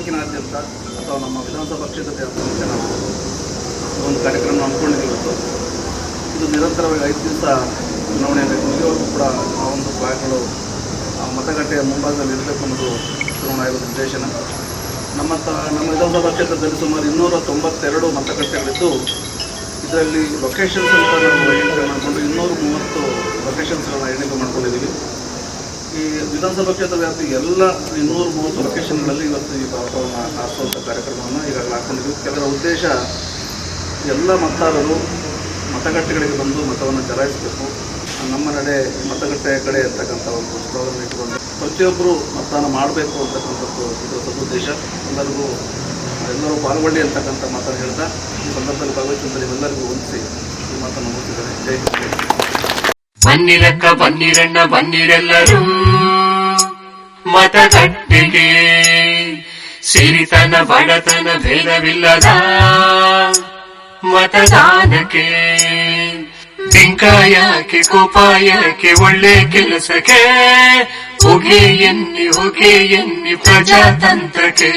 ತಾಲೂಕಿನಾದ್ಯಂತ ಅಥವಾ ನಮ್ಮ ವಿಧಾನಸಭಾ ಕ್ಷೇತ್ರದಾದ್ಯಂತ ನಾವು ಒಂದು ಕಾರ್ಯಕ್ರಮ ಹಮ್ಮಿಕೊಂಡಿದ್ದೀವಿ ಇವತ್ತು. ಇದು ನಿರಂತರವಾಗಿ ಐದು ದಿವಸ ಚುನಾವಣೆಯಲ್ಲಿ ಮುಗಿಯುವವರೆಗೂ ಕೂಡ ಆ ಒಂದು ಆ ಮತಗಟ್ಟೆಯ ಮುಂಭಾಗದಲ್ಲಿ ಇರಬೇಕು ಅನ್ನೋದು ಚುನಾವಣಾ ಆಯೋಗದ ನಿರ್ದೇಶನ ನಮ್ಮ ತ ನಮ್ಮ ವಿಧಾನಸಭಾ ಕ್ಷೇತ್ರದಲ್ಲಿ ಸುಮಾರು ಇನ್ನೂರ ತೊಂಬತ್ತೆರಡು ಮತಗಟ್ಟೆಗಳಿದ್ದು, ಇದರಲ್ಲಿ ಲೊಕೇಶನ್ಸ್ ಅಂತ ನಾವು ಐಡೆಂಟಿಫೈ ಮಾಡಿಕೊಂಡು ಇನ್ನೂರ ಮೂವತ್ತು ಲೊಕೇಶನ್ಸ್ಗಳನ್ನ ಐಡೆಂಟಿಫೈ ಮಾಡ್ಕೊಂಡಿದ್ದೀವಿ. ವಿಧಾನಸಭಾ ಕ್ಷೇತ್ರ ವ್ಯಾಪ್ತಿ ಎಲ್ಲ ಇನ್ನೂರ ಮೂವತ್ತು ಲೊಕೇಶನ್ಗಳಲ್ಲಿ ಇವತ್ತು ಈ ಪಾಪವನ್ನು ಹಾರಿಸುವಂಥ ಕಾರ್ಯಕ್ರಮವನ್ನು ಈಗಾಗಲೇ ಹಾಕೊಂಡಿದ್ದೀವಿ ಕೆಲವರ ಉದ್ದೇಶ ಎಲ್ಲ ಮತದಾರರು ಮತಗಟ್ಟೆಗಳಿಗೆ ಬಂದು ಮತವನ್ನು ಚಲಾಯಿಸಬೇಕು. ನಮ್ಮ ನಡೆ ಮತಗಟ್ಟೆಯ ಕಡೆ ಇರ್ತಕ್ಕಂಥ ಒಂದು ಸ್ಲೋಗನ್ ಇಟ್ಕೊಂಡು ಪ್ರತಿಯೊಬ್ಬರು ಮತದಾನ ಮಾಡಬೇಕು ಅಂತಕ್ಕಂಥದ್ದು ಇದರ ಸದುದ್ದೇಶ ಎಲ್ಲರಿಗೂ, ಎಲ್ಲರೂ ಪಾಲ್ಗೊಳ್ಳಿ ಅಂತಕ್ಕಂಥ ಮಾತನ್ನು ಹೇಳ್ತಾ ಈ ಸಂದರ್ಭದಲ್ಲಿ ಭಾಗವಹಿಸಿದ ಎಲ್ಲರಿಗೂ ವಂದಿಸಿ ಈ ಮಾತನ್ನು ಮುಗಿಸಿದ್ದಾರೆ ಜೈ ಬನ್ನಿರಕ್ಕ, ಬನ್ನಿರಣ್ಣ, ಬನ್ನಿರೆಲ್ಲರೂ. ಮತಗಟ್ಟೆಗೆ ಸಿರಿತನ, ಬಡತನ ಭೇದವಿಲ್ಲದ ಮತದಾನಕ್ಕೆ. ಬಿಂಕ ಯಾಕೆ ಕೋಪ ಯಾಕೆ ಒಳ್ಳೆ ಕೆಲಸಕ್ಕೆ. ಹೊಗೆ ಎನ್ನಿ ಹೊಗೆ ಎನ್ನಿ ಪ್ರಜಾತಂತ್ರಕ್ಕೆ.